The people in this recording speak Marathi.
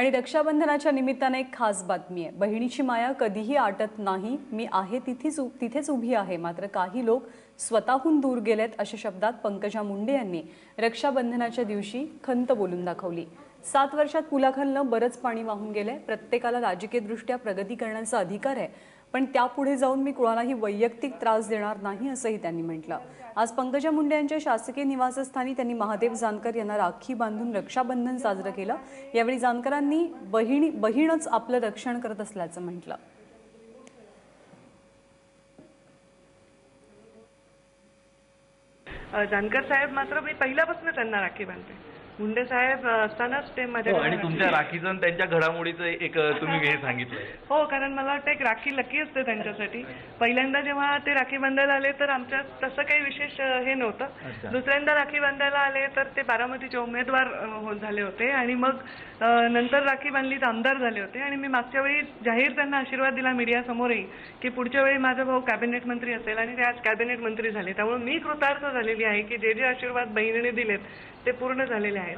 आणि रक्षाबंधनाच्या निमित्तानं एक खास बातमी आहे. बहिणीची माया कधीही आटत नाही. मी आहे तिथेच उ- तिथेच उभी आहे. मात्र काही लोक स्वतःहून दूर गेलेत अशा शब्दात पंकजा मुंडे यांनी रक्षाबंधनाच्या दिवशी खंत बोलून दाखवली. सात वर्षात पुलाखालनं बरंच पाणी वाहून गेलंय. प्रत्येकाला राजकीयदृष्ट्या प्रगती करण्याचा अधिकार आहे. पण त्यापुढे जाऊन मी कुणालाही वैयक्तिक त्रास देणार नाही असंही त्यांनी म्हटलं. आज पंकजा मुंडे यांच्या शासकीय निवासस्थानी त्यांनी महादेव जानकर यांना राखी बांधून रक्षाबंधन साजरं केलं. यावेळी जानकरांनी बहिणी बहीणच आपलं रक्षण करत असल्याचं म्हटलं. जानकर साहेब मात्र मी पहिल्यापासून त्यांना राखी बांधते. मुंडे साहेब असतानाच ते हो, माझ्या आणि तुमच्या राखीचं त्यांच्या घडामोडीचं एक तुम्ही हे सांगितलंय. हो कारण मला वाटतं एक राखी लकी असते त्यांच्यासाठी. पहिल्यांदा जेव्हा ते राखी बांधायला आले तर आमच्यात तसं काही विशेष हे. नव्हतं. दुसऱ्यांदा राखी बांधायला आले तर ते बारामतीचे उमेदवार हो- झाले होते. आणि मग नंतर राखी बांधली तर आमदार झाले होते. आणि मी मागच्या वेळी जाहीर त्यांना आशीर्वाद दिला मीडियासमोरही की पुढच्या वेळी माझा भाऊ कॅबिनेट मंत्री असेल आणि ते आज कॅबिनेट मंत्री झाले. त्यामुळे मी कृतार्थ झालेली आहे की जे जे आशीर्वाद बहिणीने दिलेत ते पूर्ण झालेले आहेत.